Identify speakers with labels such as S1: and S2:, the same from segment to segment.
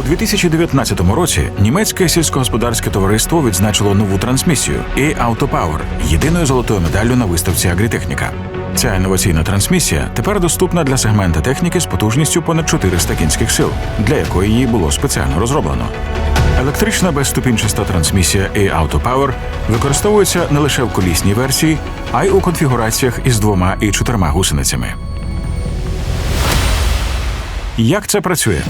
S1: У 2019 році німецьке сільськогосподарське товариство відзначило нову трансмісію e-Auto Power єдиною золотою медаллю на виставці Агрітехніка. Ця інноваційна трансмісія тепер доступна для сегмента техніки з потужністю понад 400 кінських сил, для якої її було спеціально розроблено. Електрична безступінчаста трансмісія e-Auto Power використовується не лише в колісній версії, а й у конфігураціях із двома і чотирма гусеницями. Як це працює?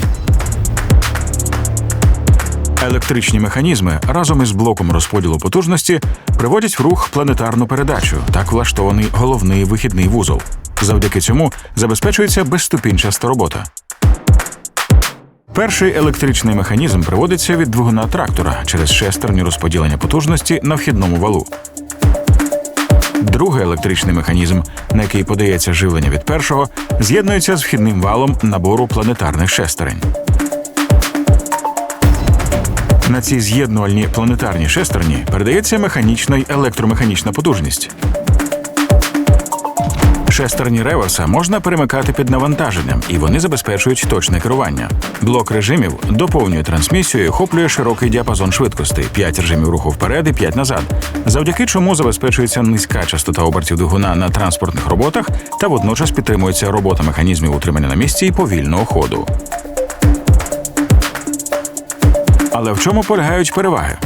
S1: Електричні механізми разом із блоком розподілу потужності приводять в рух планетарну передачу, так влаштований головний вихідний вузол. Завдяки цьому забезпечується безступінчаста робота. Перший електричний механізм приводиться від двигуна трактора через шестерню розподілення потужності на вхідному валу. Другий електричний механізм, на який подається живлення від першого, з'єднується з вхідним валом набору планетарних шестерень. На цій з'єднувальній планетарній шестерні передається механічна й електромеханічна потужність. Шестерні реверса можна перемикати під навантаженням, і вони забезпечують точне керування. Блок режимів доповнює трансмісію охоплює широкий діапазон швидкостей 5 режимів руху вперед і 5 назад, завдяки чому забезпечується низька частота обертів двигуна на транспортних роботах та водночас підтримується робота механізмів утримання на місці і повільного ходу. Але в чому полягають переваги?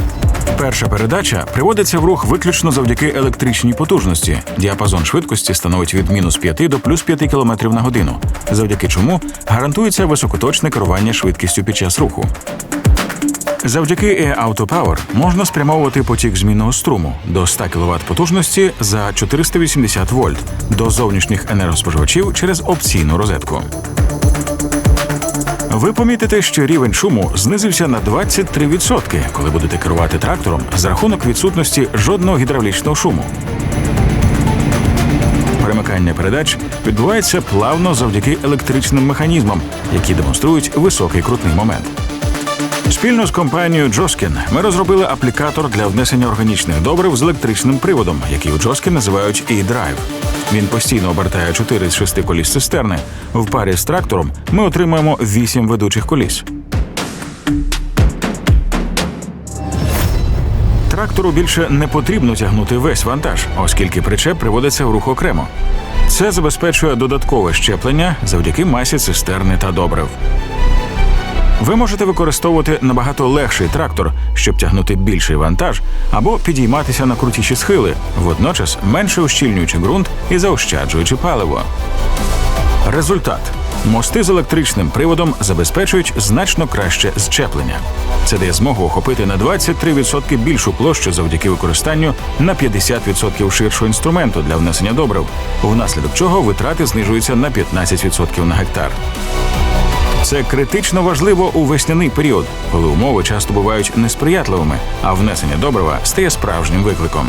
S1: Перша передача приводиться в рух виключно завдяки електричній потужності. Діапазон швидкості становить від мінус 5 до плюс 5 км на годину, завдяки чому гарантується високоточне керування швидкістю під час руху. Завдяки e-Auto Power можна спрямовувати потік змінного струму до 100 кВт потужності за 480 вольт до зовнішніх енергоспоживачів через опційну розетку. Ви помітите, що рівень шуму знизився на 23%, коли будете керувати трактором за рахунок відсутності жодного гідравлічного шуму. Перемикання передач відбувається плавно завдяки електричним механізмам, які демонструють високий крутний момент. Спільно з компанією Джоскін ми розробили аплікатор для внесення органічних добрив з електричним приводом, який у Джоскін називають e-Drive. Він постійно обертає 4 з 6 коліс цистерни. В парі з трактором ми отримаємо 8 ведучих коліс. Трактору більше не потрібно тягнути весь вантаж, оскільки причеп приводиться в рух окремо. Це забезпечує додаткове щеплення завдяки масі цистерни та добрив. Ви можете використовувати набагато легший трактор, щоб тягнути більший вантаж, або підійматися на крутіші схили, водночас менше ущільнюючи ґрунт і заощаджуючи паливо. Результат. Мости з електричним приводом забезпечують значно краще зчеплення. Це дає змогу охопити на 23% більшу площу завдяки використанню на 50% ширшого інструменту для внесення добрив, внаслідок чого витрати знижуються на 15% на гектар. Це критично важливо у весняний період, коли умови часто бувають несприятливими, а внесення добрива стає справжнім викликом.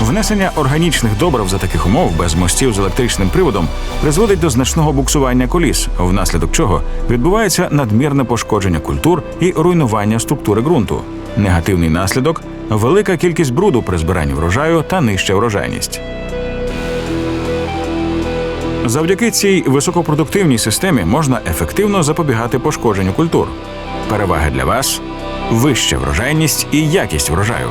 S1: Внесення органічних добрив за таких умов без мостів з електричним приводом призводить до значного буксування коліс, внаслідок чого відбувається надмірне пошкодження культур і руйнування структури ґрунту. Негативний наслідок велика кількість бруду при збиранні врожаю та нижча врожайність. Завдяки цій високопродуктивній системі можна ефективно запобігати пошкодженню культур. Переваги для вас вища врожайність і якість врожаю.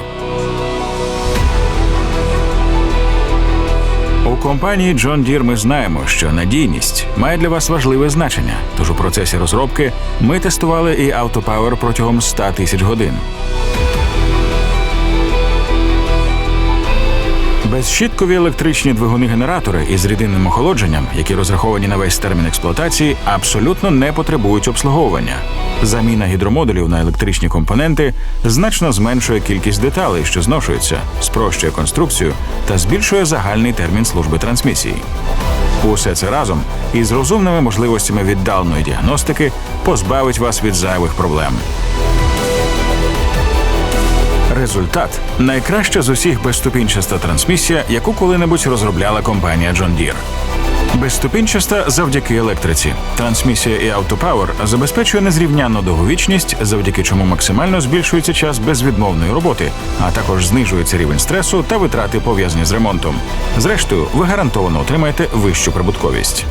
S1: У компанії John Deere ми знаємо, що надійність має для вас важливе значення. Тож у процесі розробки ми тестували і AutoPower протягом 100 тисяч годин. Безщіткові електричні двигуни-генератори із рідинним охолодженням, які розраховані на весь термін експлуатації, абсолютно не потребують обслуговування. Заміна гідромодулів на електричні компоненти значно зменшує кількість деталей, що зношуються, спрощує конструкцію та збільшує загальний термін служби трансмісії. Усе це разом із розумними можливостями віддаленої діагностики позбавить вас від зайвих проблем. Результат найкраща з усіх безступінчаста трансмісія, яку коли-небудь розробляла компанія John Deere. Безступінчаста завдяки електриці. Трансмісія і автопауер забезпечує незрівнянну довговічність, завдяки чому максимально збільшується час безвідмовної роботи, а також знижується рівень стресу та витрати пов'язані з ремонтом. Зрештою, ви гарантовано отримаєте вищу прибутковість.